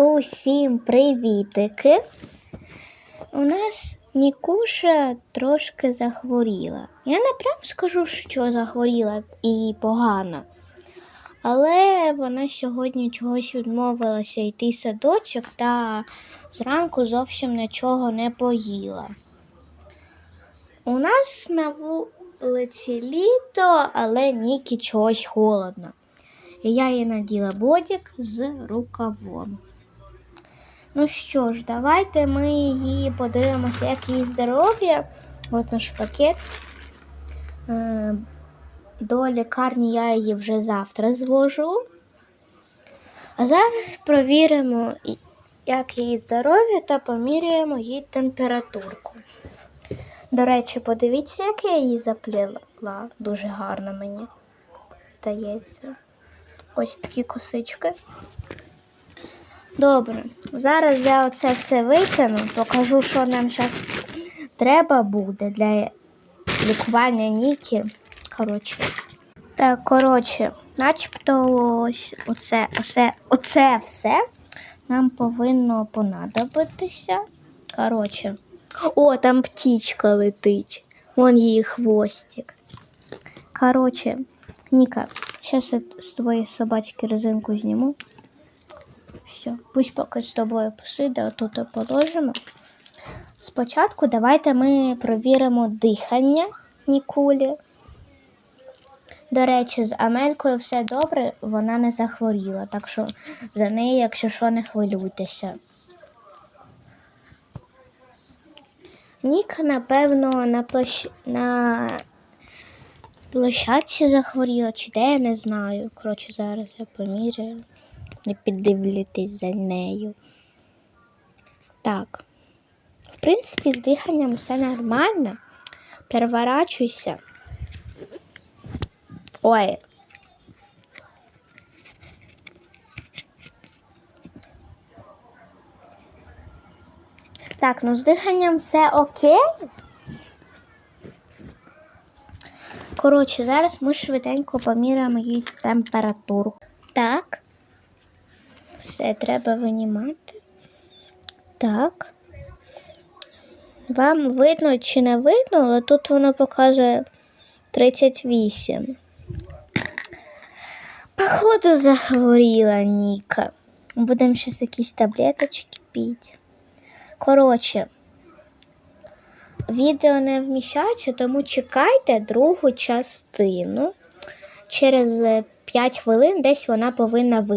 Усім привітики! У нас Нікуша трошки захворіла. Я не прям скажу, що захворіла і погано. Але вона сьогодні чогось відмовилася йти в садочок та зранку зовсім нічого не поїла. У нас на вулиці літо, але Нікі чогось холодно. Я їй наділа бодік з рукавом. Ну що ж, давайте ми її подивимося, як її здоров'я. От наш пакет. Е, До лікарні я її вже завтра звожу. А зараз провіримо, як її здоров'я та поміряємо її температурку. До речі, подивіться, як я її запліла. Дуже гарно мені здається. Ось такі косички. Добре, зараз я оце все витягну, покажу, що нам зараз треба буде для лікування Нікі. Коротше. Так, коротше, начебто ось оце, оце, оце все нам повинно понадобитися. Коротше. О, там птічка летить. Вон її хвостик. Коротше, Ніка, зараз я з твоєї собачки резинку зніму. Все, пусть поки з тобою посиде, отут положимо. Спочатку давайте ми провіримо дихання Нікулі. До речі, з Амелькою все добре, вона не захворіла, так що за неї, якщо що, не хвилюйтеся. Ніка, напевно, на, площ... на площадці захворіла, чи де я не знаю. Коротше, зараз я поміряю. Не піддивлюйтесь за нею. Так. В принципі, з диханням все нормально. Переворачуйся. Ой. Так, ну з диханням все окей. Коротше, зараз ми швиденько поміряємо її температуру. Так. Все треба винімати. Так. Вам видно чи не видно, але тут воно показує 38. Походу захворіла Ніка. Будемо зараз якісь таблеточки пити. Коротше, відео не вміщається, тому чекайте другу частину. Через 5 хвилин десь вона повинна вийти.